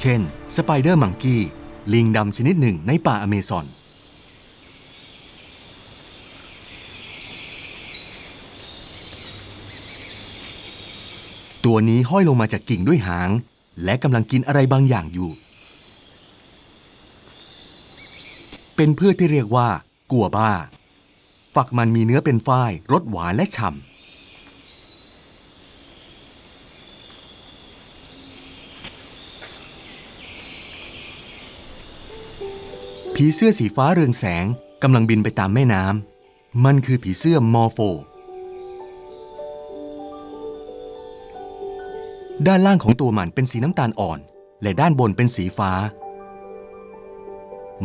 เช่น สไปเดอร์มังกี้ ลิงดำชนิดหนึ่งในป่าอเมซอน ตัวนี้ห้อยลงมาจากกิ่งด้วยหาง และกำลังกินอะไรบางอย่างอยู่ เป็นพืชที่เรียกว่า กัวบ้า ฝักมันมีเนื้อเป็นฝ้ายรสหวานและฉ่ำ ผีเสื้อสีฟ้าเรืองแสงกำลังบินไปตามแม่น้ำ มันคือผีเสื้อมอร์โฟ ด้านล่างของตัวมันเป็นสีน้ำตาลอ่อน และด้านบนเป็นสีฟ้า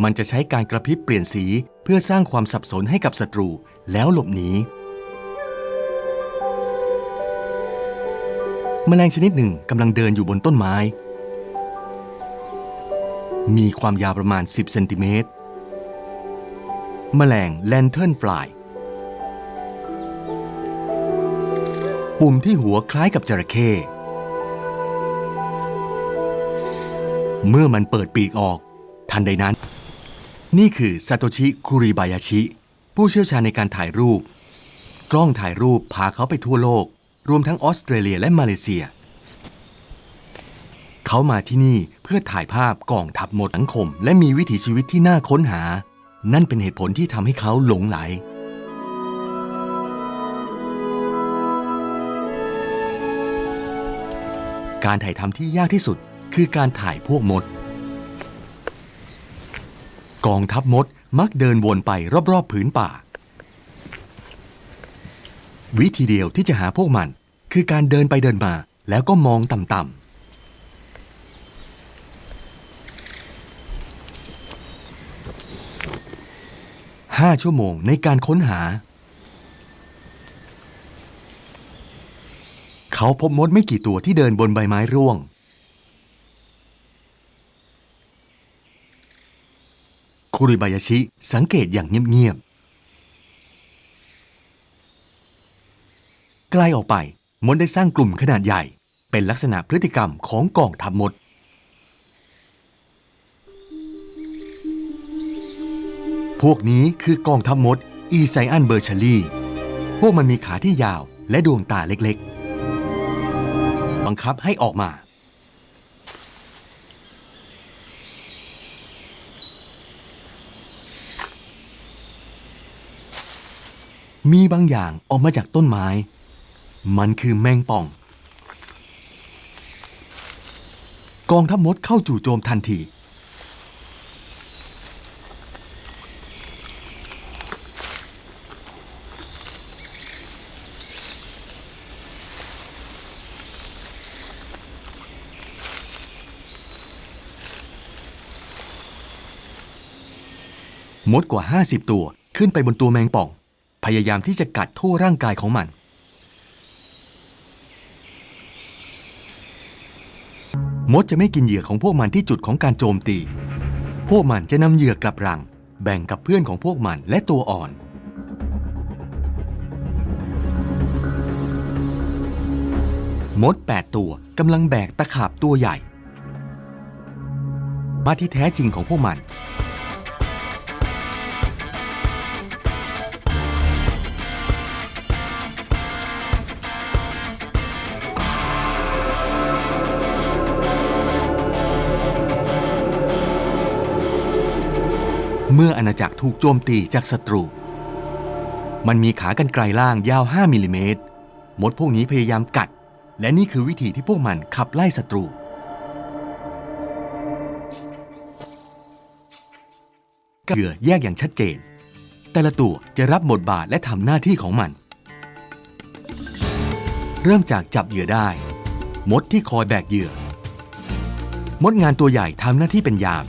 มันจะใช้การกระพริบเปลี่ยนสีเพื่อสร้างความสับสนให้กับศัตรูแล้วหลบหนีแมลงชนิดหนึ่งกำลังเดินอยู่บนต้นไม้ มีความยาวประมาณ 10 เซนติเมตร แมลงแลนเทิร์นฟลาย ปุ่มที่หัวคล้ายกับจระเข้ เมื่อมันเปิดปีกออก ทันใดนั้น นี่คือซาโตชิคุริบายาชิ ผู้เชี่ยวชาญในการถ่ายรูป กล้องถ่ายรูปพาเขาไปทั่วโลก รวมทั้งออสเตรเลียและมาเลเซีย เขามาที่นี่ เพื่อถ่ายภาพกองทัพหมดสังคม และมีวิถีชีวิตที่น่าค้นหา นั่นเป็นเหตุผลที่ทำให้เขาหลงไหล การถ่ายทำที่ยากที่สุดคือการถ่ายพวกมด กองทัพมดมักเดินวนไปรอบๆผืนป่า วิธีเดียวที่จะหาพวกมัน คือการเดินไปเดินมาแล้วก็มองต่ำๆ ห้าชั่วโมงในการค้นหา เขาพบมดไม่กี่ตัวที่เดินบนใบไม้ร่วง คุริบายาชิสังเกตอย่างเงียบๆใกล้ออกไป มดได้สร้างกลุ่มขนาดใหญ่ เป็นลักษณะพฤติกรรมของกองทัพมด พวกนี้คือกองทัพมด อีไซอันเบอร์ชลีพวกมันมีขาที่ยาวและดวงตาเล็กๆ บังคับให้ออกมา มีบางอย่างออกมาจากต้นไม้ มันคือแมงป่อง กองทัพมดเข้าจู่โจมทันที มดกว่า 50 ตัวขึ้นไปบนตัวแมงป่อง พยายามที่จะกัดทั่วร่างกายของมัน มดจะไม่กินเหยื่อของพวกมันที่จุดของการโจมตี พวกมันจะนำเหยื่อกลับรัง แบ่งกับเพื่อนของพวกมันและตัวอ่อนมด 8 ตัวกำลังแบกตะขาบตัวใหญ่ มาที่แท้จริงของพวกมัน เมื่ออาณาจักรถูกโจมตีจากศัตรู มันมีขากรรไกรล่างยาว 5 มิลลิเมตรมดพวกนี้พยายามกัด และนี่คือวิธีที่พวกมันขับไล่ศัตรู เหยื่อแยกอย่างชัดเจน แต่ละตัวจะรับบทบาทและทำหน้าที่ของมัน เริ่มจากจับเหยื่อได้ มดที่คอยแบกเหยื่อ มดงานตัวใหญ่ทำหน้าที่เป็นยาม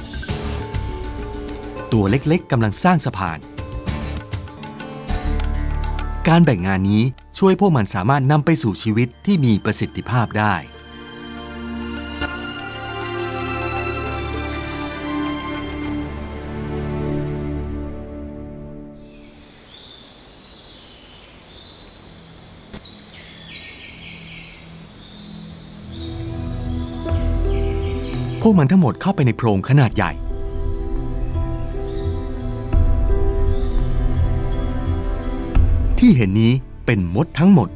ตัวเล็กๆกำลังสร้างสะพาน การแบ่งงานนี้ช่วยพวกมันสามารถนำไปสู่ชีวิตที่มีประสิทธิภาพได้พวกมันทั้งหมดเข้าไปในโพรงขนาดใหญ่ ที่เห็นนี้เป็นมดทั้งหมด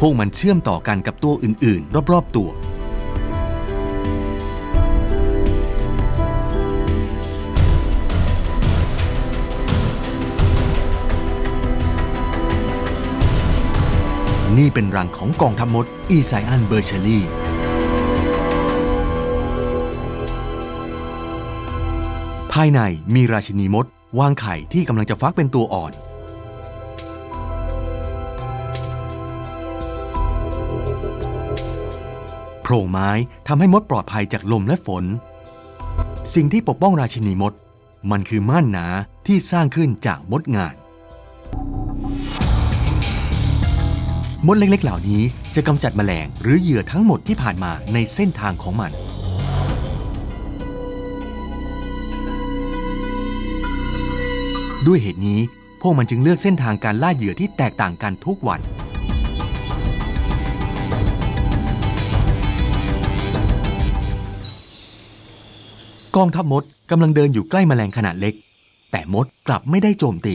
พวกมันเชื่อมต่อกันกับตัวอื่นๆ รอบๆตัว นี่เป็นรังของกองทัพมดอีไซอันเบอร์เชอรี่ภายในมีราชินีมด วางไข่ที่กำลังจะฟักเป็นตัวอ่อน โพรงไม้ทำให้มดปลอดภัยจากลมและฝน สิ่งที่ปกป้องราชินีมด มันคือม่านหนาที่สร้างขึ้นจากมดงาน มดเล็กๆ เหล่านี้จะกำจัดแมลงหรือเหยื่อทั้งหมดที่ผ่านมาในเส้นทางของมัน ด้วยเหตุนี้พวกมันจึงเลือกเส้นทางการล่าเหยื่อที่แตกต่างกันทุกวัน กองทัพมดกำลังเดินอยู่ใกล้แมลงขนาดเล็ก แต่มดกลับไม่ได้โจมตี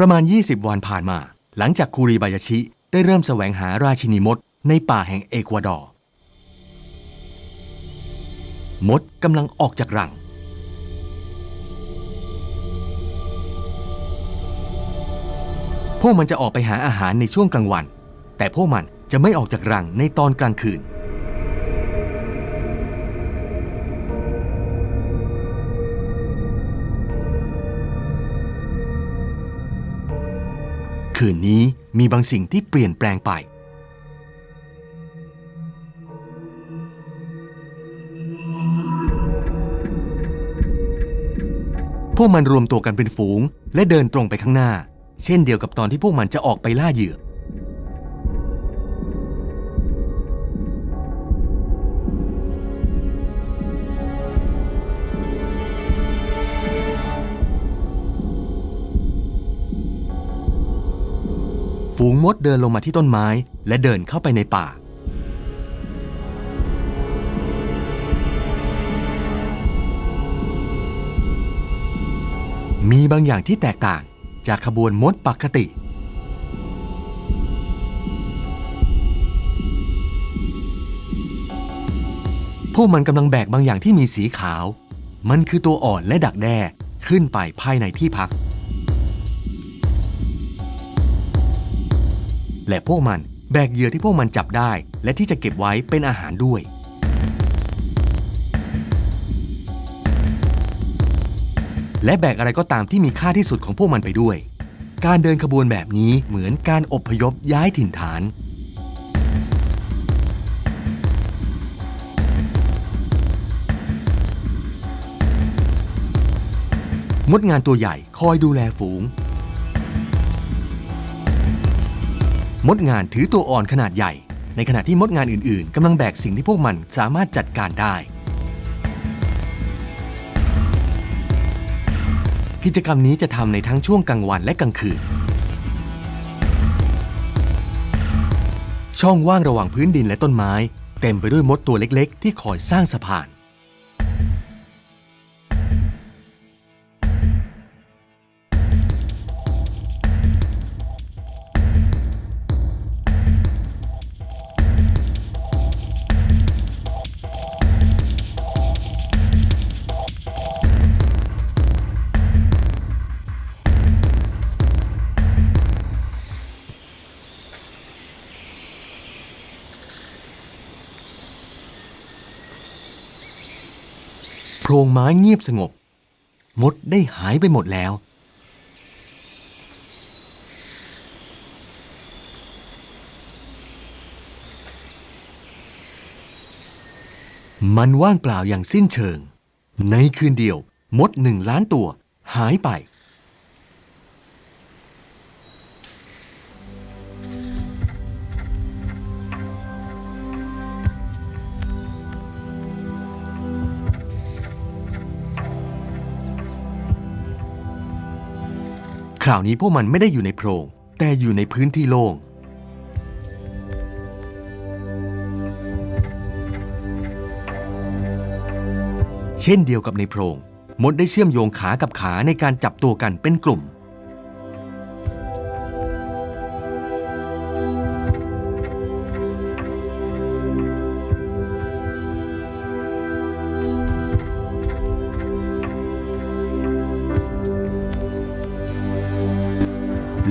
ประมาณ 20 วันผ่านมา หลังจากคูริบายาชิ ได้เริ่มแสวงหาราชินีมด ในป่าแห่งเอกวาดอร์มดกำลังออกจากรัง พวกมันจะออกไปหาอาหารในช่วงกลางวัน แต่พวกมันจะไม่ออกจากรังในตอนกลางคืน คืนนี้มีบางสิ่งที่เปลี่ยนแปลงไป พวกมันรวมตัวกันเป็นฝูง และเดินตรงไปข้างหน้า เช่นเดียวกับตอนที่พวกมันจะออกไปล่าเหยื่อ ฝูงมดเดินลงมาที่ต้นไม้ และเดินเข้าไปในป่า มีบางอย่างที่แตกต่างจากขบวนมดปกติ พวกมันกำลังแบกบางอย่างที่มีสีขาว มันคือตัวอ่อนและดักแด้ขึ้นไปภายในที่พัก และพวกมันแบกเหยื่อที่พวกมันจับได้ และที่จะเก็บไว้เป็นอาหารด้วย และแบกอะไรก็ตามที่มีค่าที่สุดของพวกมันไปด้วย การเดินขบวนแบบนี้เหมือนการอบพยพย้ายถิ่นฐาน มดงานตัวใหญ่คอยดูแลฝูง มดงานถือตัวอ่อนขนาดใหญ่ ในขณะที่มดงานอื่นๆกำลังแบกสิ่งที่พวกมันสามารถจัดการได้ กิจกรรมนี้จะทำในทั้งช่วงกลางวันและกลางคืน ช่องว่างระหว่างพื้นดินและต้นไม้ เต็มไปด้วยมดตัวเล็กๆ ที่คอยสร้างสะพาน รงไม้เงียบสงบ มดได้หายไปหมดแล้ว มันว่างเปล่าอย่างสิ้นเชิง ในคืนเดียว มดหนึ่งล้านตัวหายไป คราวนี้พวกมันไม่ได้อยู่ในโพรง แต่อยู่ในพื้นที่โล่ง เช่นเดียวกับในโพรง มดได้เชื่อมโยงขากับขาในการจับตัวกันเป็นกลุ่ม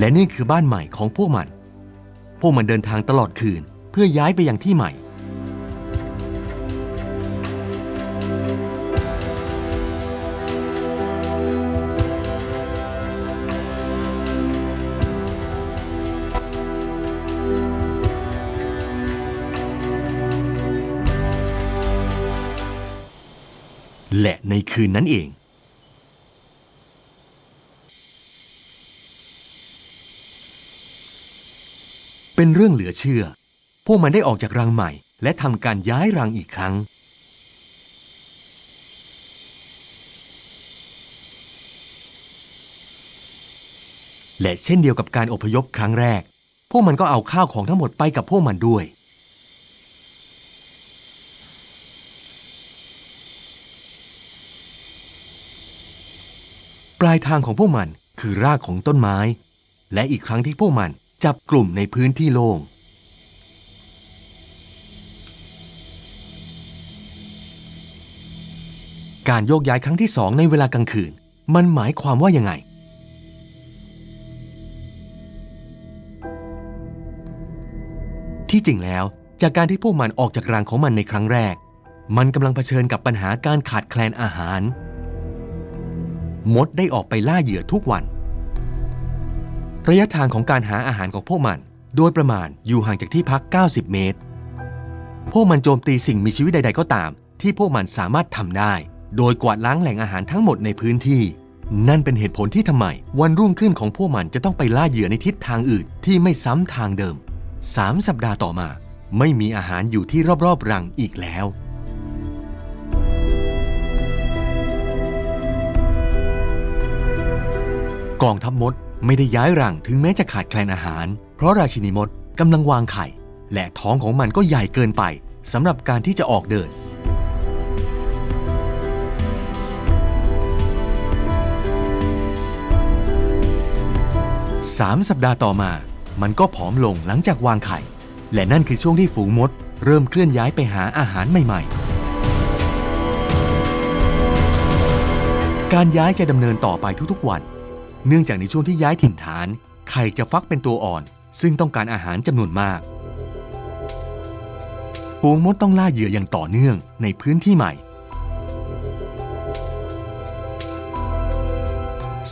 และนี่คือบ้านใหม่ของพวกมัน พวกมันเดินทางตลอดคืนเพื่อย้ายไปยังที่ใหม่ และในคืนนั้นเอง เป็นเรื่องเหลือเชื่อ พวกมันได้ออกจากรังใหม่ และทำการย้ายรังอีกครั้ง และเช่นเดียวกับการอพยพครั้งแรก พวกมันก็เอาข้าวของทั้งหมดไปกับพวกมันด้วย ปลายทางของพวกมันคือรากของต้นไม้ และอีกครั้งที่พวกมัน จับกลุ่มในพื้นที่โล่ง การโยกย้ายครั้งที่สองในเวลากลางคืน มันหมายความว่ายังไง ที่จริงแล้วจากการที่พวกมันออกจากรังของมันในครั้งแรก มันกำลังเผชิญกับปัญหาการขาดแคลนอาหาร มดได้ออกไปล่าเหยื่อทุกวัน ระยะทางของการหาอาหารของพวกมัน โดยประมาณอยู่ห่างจากที่พัก 90 เมตร พวกมันโจมตีสิ่งมีชีวิตใด ๆ ก็ตาม ที่พวกมันสามารถทำได้ โดยกวาดล้างแหล่งอาหารทั้งหมดในพื้นที่ นั่นเป็นเหตุผลที่ทำไม วันรุ่งขึ้นของพวกมันจะต้องไปล่าเหยื่อในทิศทางอื่นที่ไม่ซ้ำทางเดิม 3 สัปดาห์ต่อมา ไม่มีอาหารอยู่ที่รอบๆรังอีกแล้วกองทัพมด ไม่ได้ย้ายรังถึงแม้จะขาดแคลนอาหาร เพราะราชินีมดกำลังวางไข่ และท้องของมันก็ใหญ่เกินไปสำหรับการที่จะออกเดิน สามสัปดาห์ต่อมา มันก็ผอมลงหลังจากวางไข่ และนั่นคือช่วงที่ฝูงมด เริ่มเคลื่อนย้ายไปหาอาหารใหม่ๆการย้ายจะดำเนินต่อไปทุกๆวัน เนื่องจากในช่วงที่ย้ายถิ่นฐาน ไข่จะฟักเป็นตัวอ่อน ซึ่งต้องการอาหารจำนวนมากฝูงมดต้องล่าเหยื่ออย่างต่อเนื่องในพื้นที่ใหม่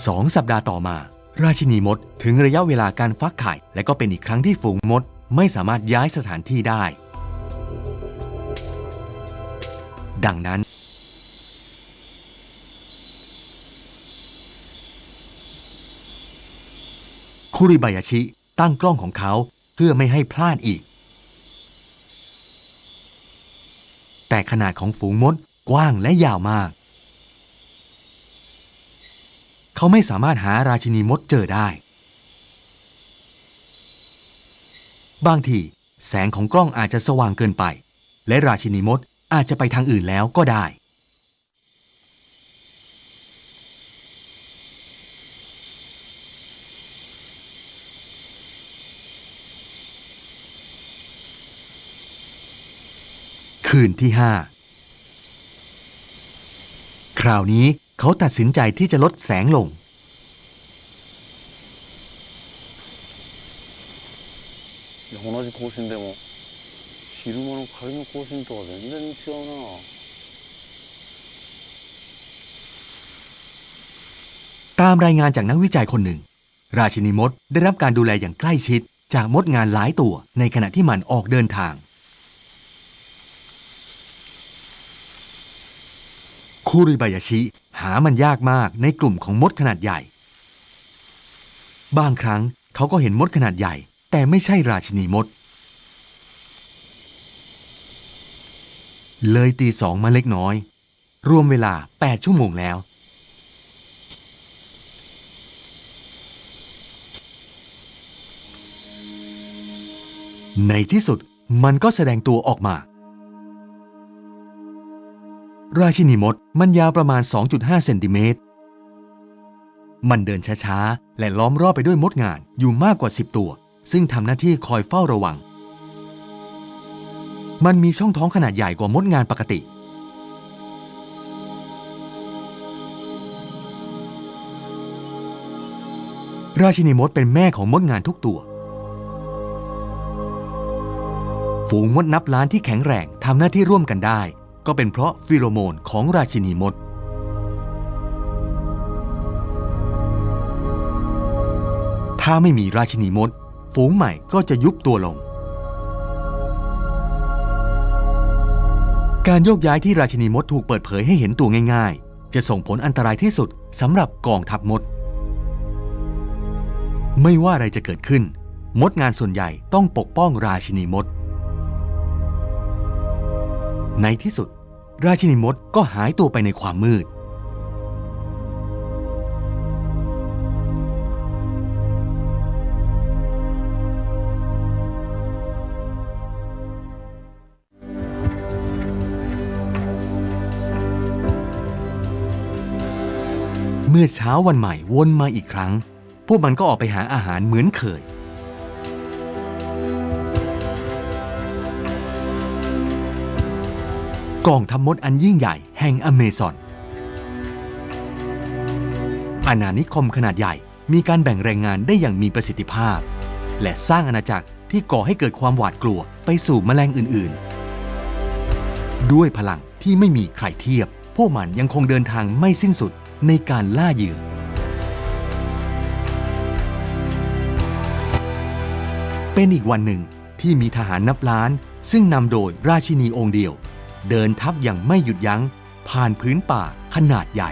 สองสัปดาห์ต่อมา ราชินีมดถึงระยะเวลาการฟักไข่ และก็เป็นอีกครั้งที่ฝูงมด ไม่สามารถย้ายสถานที่ได้ ดังนั้น คุริบายาชิ ตั้งกล้องของเขาเพื่อไม่ให้พลาดอีก แต่ขนาดของฝูงมดกว้างและยาวมาก เขาไม่สามารถหาราชินีมดเจอได้ บางทีแสงของกล้องอาจจะสว่างเกินไป และราชินีมดอาจจะไปทางอื่นแล้วก็ได้ คืนที่ห้าคราวนี้เขาตัดสินใจที่จะลดแสงลง いや同じ更新でも昼間の仮の更新とは全然違うな ตามรายงานจากนักวิจัยคนหนึ่ง ราชินีมดได้รับการดูแลอย่างใกล้ชิด จากมดงานหลายตัวในขณะที่มันออกเดินทาง คูริบายาชิ หามันยากมากในกลุ่มของมดขนาดใหญ่ บางครั้งเขาก็เห็นมดขนาดใหญ่ แต่ไม่ใช่ราชินีมด เลยตีสองมาเล็กน้อย รวมเวลา 8 ชั่วโมงแล้ว ในที่สุดมันก็แสดงตัวออกมา ราชินีมดมันยาวประมาณ 2.5 เซนติเมตร มันเดินช้าๆ และล้อมรอบไปด้วยมดงานอยู่มากกว่า 10 ตัว ซึ่งทำหน้าที่คอยเฝ้าระวัง มันมีช่องท้องขนาดใหญ่กว่ามดงานปกติ ราชินีมดเป็นแม่ของมดงานทุกตัว ฝูงมดนับล้านที่แข็งแรงทำหน้าที่ร่วมกันได้ ก็เป็นเพราะฟิโรโมนของราชินีมด ถ้าไม่มีราชินีมด ฝูงใหม่ก็จะยุบตัวลง การโยกย้ายที่ราชินีมดถูกเปิดเผยให้เห็นตัวง่าย ๆ จะส่งผลอันตรายที่สุดสำหรับกองทัพมด ไม่ว่าอะไรจะเกิดขึ้น มดงานส่วนใหญ่ต้องปกป้องราชินีมด ในที่สุด ราชินีมดก็หายตัวไปในความมืด เมื่อเช้าวันใหม่วนมาอีกครั้ง พวกมันก็ออกไปหาอาหารเหมือนเคย กองทัพมดอันยิ่งใหญ่แห่งอเมซอน อาณานิคมขนาดใหญ่มีการแบ่งแรงงานได้อย่างมีประสิทธิภาพ และสร้างอาณาจักรที่ก่อให้เกิดความหวาดกลัวไปสู่แมลงอื่นๆ ด้วยพลังที่ไม่มีใครเทียบ พวกมันยังคงเดินทางไม่สิ้นสุดในการล่าเหยื่อเป็นอีกวันหนึ่งที่มีทหารนับล้าน ซึ่งนำโดยราชินีองค์เดียว เดินทับอย่างไม่หยุดยัง้ง ผ่านพื้นป่าขนาดใหญ่